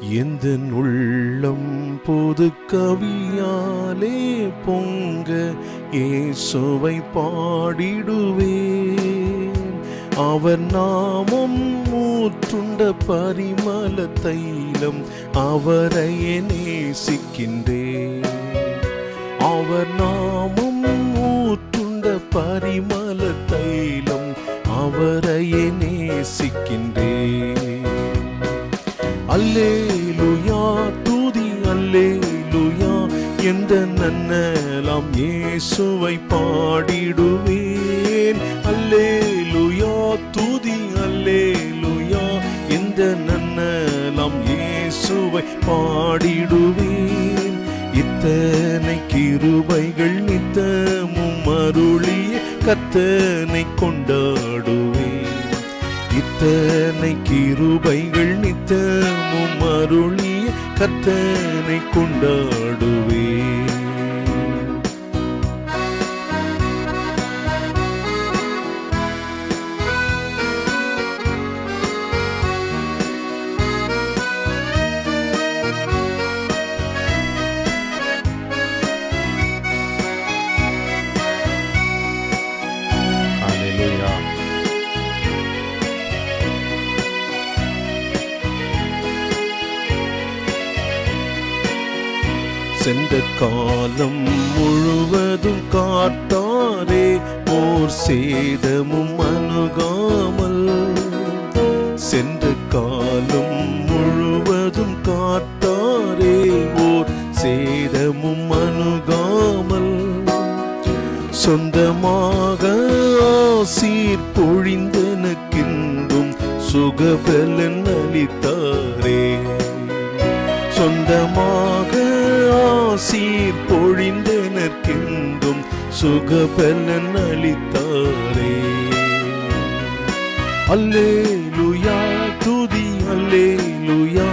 எந்த உள்ளம் பொது கவியாலே பொங்க இயேசுவை பாடிடுவேன். அவர் நாமம் மூற்றுண்ட பரிமள தைலம் அவரையே நேசிக்கின்றேன். அவர் நாமம் மூற்றுண்ட பரிமள தைலம் அவரையே நேசிக்கின்றேன். அல்லேலுயா துதி அல்லேலுயா எந்த நன்னலாம் இயேசுவை பாடிடுவேன். அல்லேலுயா துதி அல்லேலுயா எந்த நன்னலாம் இயேசுவை பாடிடுவேன். இத்தனை கிருபைகள் நித்தமும் அருளிய கத்தனை கொண்டாடுவேன். கத்தனை கிருபைகள் நித்தமும் அருளிய கத்தனை கொண்டாடுவேன். சென்ற காலம் முழுவதும் காத்தாரே போர் சேதமும் அணுகாமல். சென்ற காலம் முழுவதும் காத்தாரே ஓர் சேதமும் அணுகாமல். சொந்தமாக ஆசீர் பொழிந்தனக்கின்றும் சுகபலன் அளித்தாரே. சொந்தமாக ஆசீர் பொழிந்தனர்க்கென்றும் சுகபலன் அளித்தாரே. அல்லே லுயா துதி அல்லே லுயா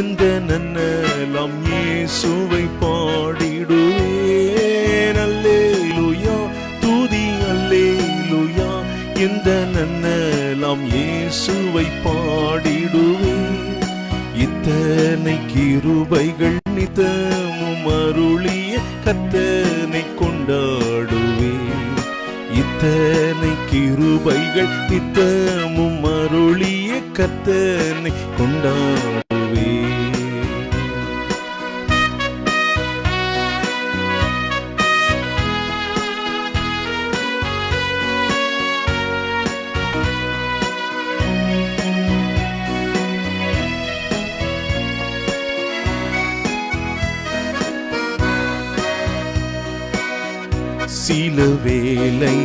எந்த நன்னலாம் இயேசுவை பாடிடுவேன். அல்லே லுயா துதி அல்லே லுயா எந்த நன்னலாம் இயேசுவை பாடிடுவேன். இத்தனை கிருபைகள் நித்தமும் கத்தனை கிருபைகள் நித்தமும் அருளிய கத்தனை கொண்டாடுவேன் சில வேலை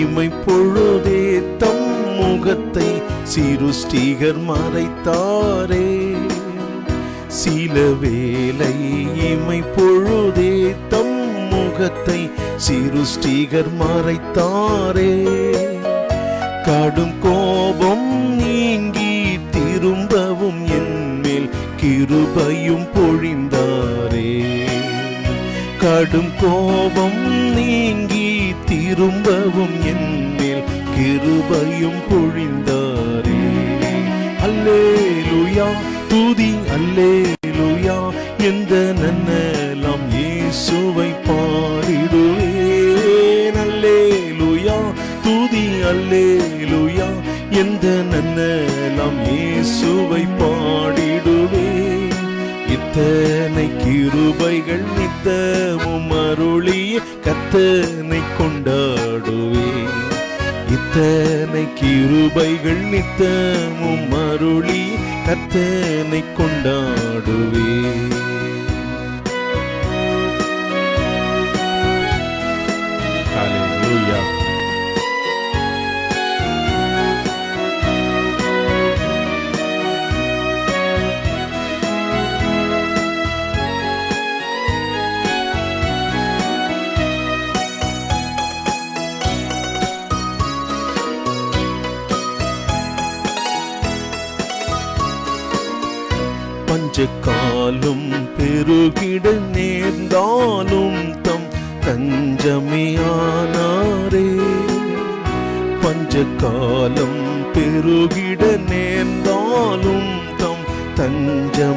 இமை பொழுதே தம் முகத்தை சிருஷ்டிகர் மறைத்தாரே. சில வேலை இமை பொழுதே தம் முகத்தை சிருஷ்டிகர் மறைத்தாரே. கடும் கோபம் நீங்கி திரும்பவும் என் மேல் கிருபையும் பொழி கடும் கோபம் நீங்கி திரும்பவும் என்னில் கிருபையும் பொழிந்தாரே. அல்லேலுயா துதி அல்லேலுயா எந்த நன்னலாம் இயேசுவை பாடிடுவேன். அல்லேலுயா துதி அல்லேலுயா எந்த நன்னலாம் இயேசுவை பாடிடுவேன். இத்தனை கிருபைகள் நீ கத்தனை கொண்டாடுவே இத்தனை கிருபைகள் நித்தமும் அருளி கத்தனை கொண்டாடுவே பெருகினாலும் பெருகிட நேர்ந்தாலும் தம் தஞ்சமையானாரே பஞ்சகாலம் பெருகிட நேர்ந்தாலும் தம் தஞ்சமையானாரே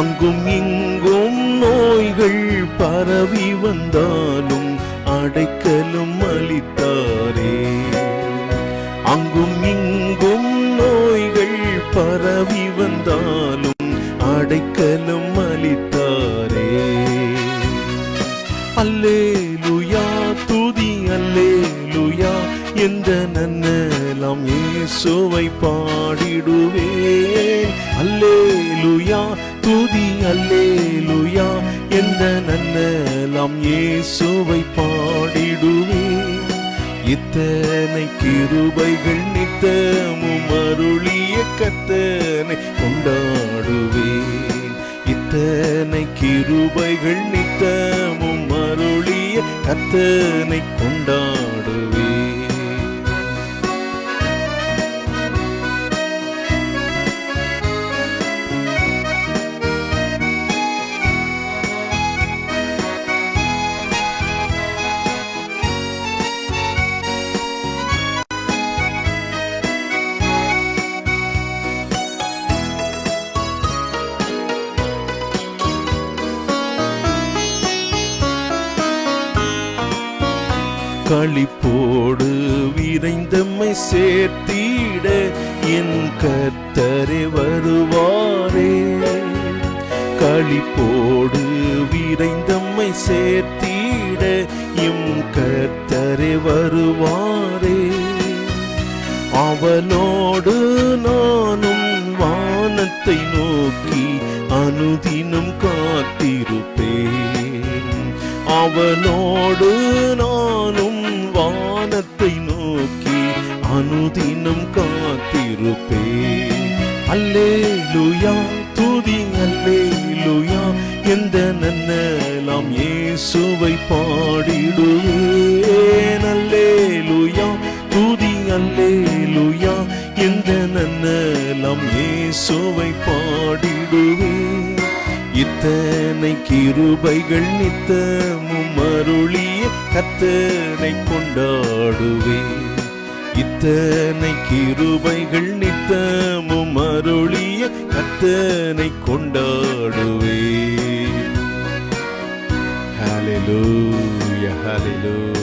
அங்கும் இங்கும் நோய்கள் பரவி வந்தாலும் அடைக்கலும் அளித்தாரே. ஆவி வந்தாலும் அடைக்கலம் அளித்தாரே. அல்லே அல்லேலுயா துதி அல்லேலுயா எந்த நன்னலாம் இயேசுவை பாடிடுவேன் அல்லே அல்லேலுயா துதி அல்லேலுயா எந்த நன்னலாம் இயேசுவை பாடிடுவேன் இத்தனை கிருபைகள் நித்தமும் அருளிய கத்தனை கொண்டாடுவேன். இத்தனை கிருபைகள் நித்தமும் அருளிய கத்தனை கொண்டா களிப்போடு விரைந்தம்மை சேர்த்திட என் கத்தரே வருவாரே. களிப்போடு விரைந்தம்மை சேர்த்திட எம் கத்தரே வருவாரே. அவனோடு நானும் வானத்தை நோக்கி அனுதினம் காத்திருப்பேன். அவனோடு நானும் அனுதினம் காத்திருப்பே. அல்லே லுயா துதி அல்லே லுயா எந்த நன்னலாம் இயேசுவை பாடிடுவேன். அல்லே லுயா துதி அல்லே லுயா எந்த நன்னலாம் இயேசுவை பாடிடுவேன். இத்தனை கிருபைகள் நித்தமும் அருளிய கத்தனை கொண்டாடுவேன். இத்தனை கிருபைகள் நித்தமும் அருளிய கத்தனை கொண்டாடுவே. ஹலிலூயா ஹலிலூ